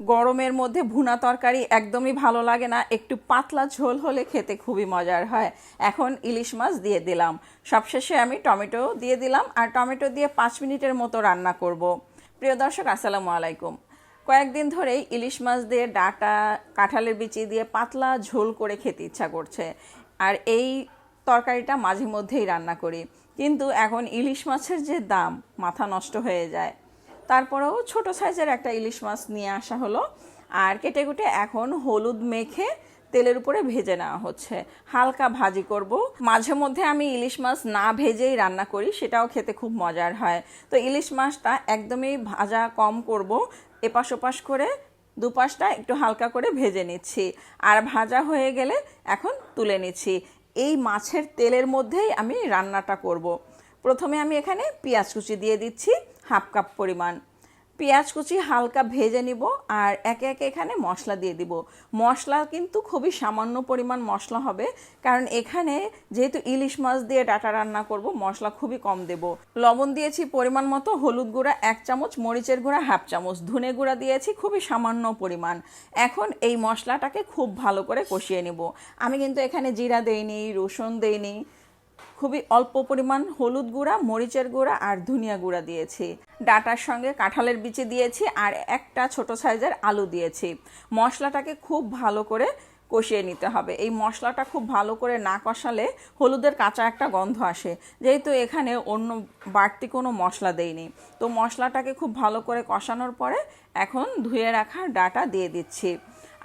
গরমের মধ্যে ভুনা তরকারি একদমই ভালো লাগে না। একটু পাতলা ঝোল হলে খেতে খুবই মজার হয়। এখন ইলিশ মাছ দিয়ে দিলাম। সবশেষে আমি টমেটো দিয়ে দিলাম আর টমেটো দিয়ে পাঁচ মিনিটের মতো রান্না করব। প্রিয় দর্শক, আসসালামু আলাইকুম। কয়েকদিন ধরেই ইলিশ মাছ দিয়ে ডাটা, কাঁঠালের বিচি দিয়ে পাতলা ঝোল করে খেতে ইচ্ছা করছে। আর এই তরকারিটা মাঝে মধ্যেই রান্না করি। কিন্তু এখন ইলিশ মাছের যে দাম, মাথা নষ্ট হয়ে যায়। তারপরেও ছোট সাইজের একটা ইলিশ মাছ নিয়ে আসা হলো। আর কেটে কুটে এখন হলুদ মেখে তেলের উপরে ভেজে নেওয়া হচ্ছে। হালকা ভাজি করব। মাঝে মধ্যে আমি ইলিশ মাছ না ভেজেই রান্না করি, সেটাও খেতে খুব মজার হয়। তো ইলিশ মাছটা একদমই ভাজা কম করব। এপাশ ওপাশ করে দুপাশটা একটু হালকা করে ভেজে নিচ্ছি। আর ভাজা হয়ে গেলে এখন তুলে নিচ্ছি। এই মাছের তেলের মধ্যেই আমি রান্নাটা করব। প্রথমে আমি এখানে পেঁয়াজ কুচি দিয়ে দিচ্ছি হাফ কাপ পরিমাণ। পেঁয়াজ কুচি হালকা ভেজে নিব আর একে একে এখানে মশলা দিয়ে দিব। মশলা কিন্তু খুবই সামান্য পরিমাণ মশলা হবে, কারণ এখানে যেহেতু ইলিশ মাছ দিয়ে ডাটা রান্না করব, মশলা খুবই কম দেব। লবণ দিয়েছি পরিমাণ মতো, হলুদ গুঁড়া এক চামচ, মরিচের গুঁড়া হাফ চামচ, ধনে গুঁড়া দিয়েছি খুবই সামান্য পরিমাণ। এখন এই মশলাটাকে খুব ভালো করে কষিয়ে নিব। আমি কিন্তু এখানে জিরা দেইনি, রসুন দেইনি খুবই অল্প পরিমাণ হলুদ গুঁড়া, মরিচের গুঁড়া আর ধনিয়া গুঁড়া দিয়েছি। ডাটার সঙ্গে কাঁঠালের বিচি দিয়েছি আর একটা ছোট সাইজের আলু দিয়েছি। মশলাটাকে খুব ভালো করে কষিয়ে নিতে হবে। এই মশলাটা খুব ভালো করে না কষালে হলুদের কাঁচা একটা গন্ধ আসে। যেহেতু এখানে অন্য বাড়তি কোনো মশলা দেইনি। তো মশলাটাকে খুব ভালো করে কষানোর পরে এখন ধুয়ে রাখা ডাটা দিয়ে দিচ্ছি।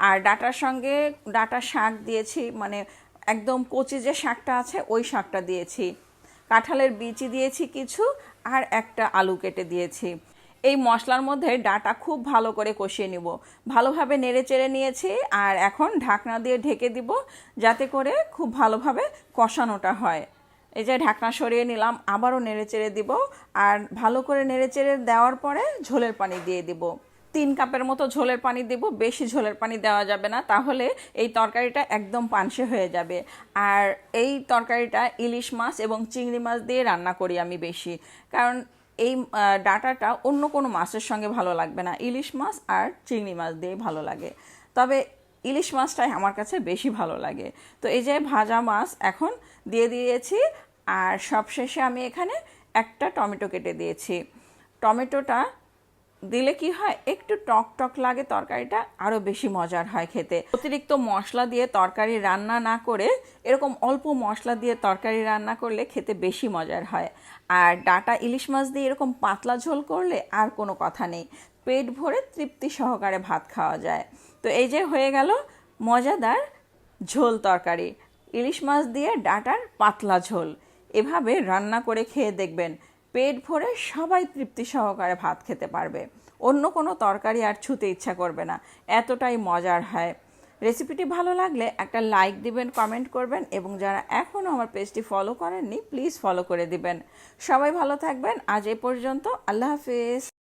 আর ডাটার সঙ্গে ডাটা শাক দিয়েছি মানে একদম কচি যে শাকটা আছে, ওই শাকটা দিয়েছি। কাঁঠালের বিচি দিয়েছি কিছু আর একটা আলু কেটে দিয়েছি। এই মশলার মধ্যে ডাটা খুব ভালো করে কষিয়ে নিব। ভালোভাবে নেড়ে চেড়ে নিয়েছি আর এখন ঢাকনা দিয়ে ঢেকে দিব যাতে করে খুব ভালোভাবে কষানোটা হয়। এই যে ঢাকনা সরিয়ে নিলাম, আবারও নেড়ে চেড়ে দিব আর ভালো করে নেড়ে চেড়ে দেওয়ার পরে ঝোলের পানি দিয়ে দিব। তিন কাপের মতো ঝোলের পানি দেব, বেশি ঝোলের পানি দেওয়া যাবে না। তাহলে এই তরকারিটা একদম পানসে হয়ে যাবে। আর এই তরকারিটা ইলিশ মাছ এবং চিংড়ি মাছ দিয়ে রান্না করি আমি বেশি। কারণ এই ডাটাটা অন্য কোনো মাছের সঙ্গে ভালো লাগবে না। ইলিশ মাছ আর চিংড়ি মাছ দিয়ে ভালো লাগে। তবে ইলিশ মাছটাই আমার কাছে বেশি ভালো লাগে। তো এই যে ভাজা মাছ এখন দিয়ে দিয়েছি, আর সবশেষে আমি এখানে একটা টমেটো কেটে দিয়েছি। টমেটোটা দিলে কি হয়? একটু টক টক লাগে তরকারিটা আরও বেশি মজার হয় খেতে। অতিরিক্ত মশলা দিয়ে তরকারি রান্না না করে, এরকম অল্প মশলা দিয়ে তরকারি রান্না করলে খেতে বেশি মজার হয়। আর ডাটা ইলিশ মাছ দিয়ে এরকম পাতলা ঝোল করলে আর কোনো কথা নেই। পেট ভরে তৃপ্তি সহকারে ভাত খাওয়া যায়। তো এই যে হয়ে গেল মজাদার ঝোল তরকারি। ইলিশ মাছ দিয়ে ডাটার পাতলা ঝোল। এভাবে রান্না করে খেয়ে দেখবেন পেট ভরে সবাই তৃপ্তি সহকারে ভাত খেতে পারবে। অন্য কোনো তরকারি আর ছুতে ইচ্ছা করবে না। এতটাই মজার হয়। রেসিপিটি ভালো লাগলে একটা লাইক দিবেন, কমেন্ট করবেন এবং যারা এখনও আমার পেজটি ফলো করেননি, প্লিজ ফলো করে দিবেন। সবাই ভালো থাকবেন। আজ এ পর্যন্ত। আল্লাহ হাফিজ।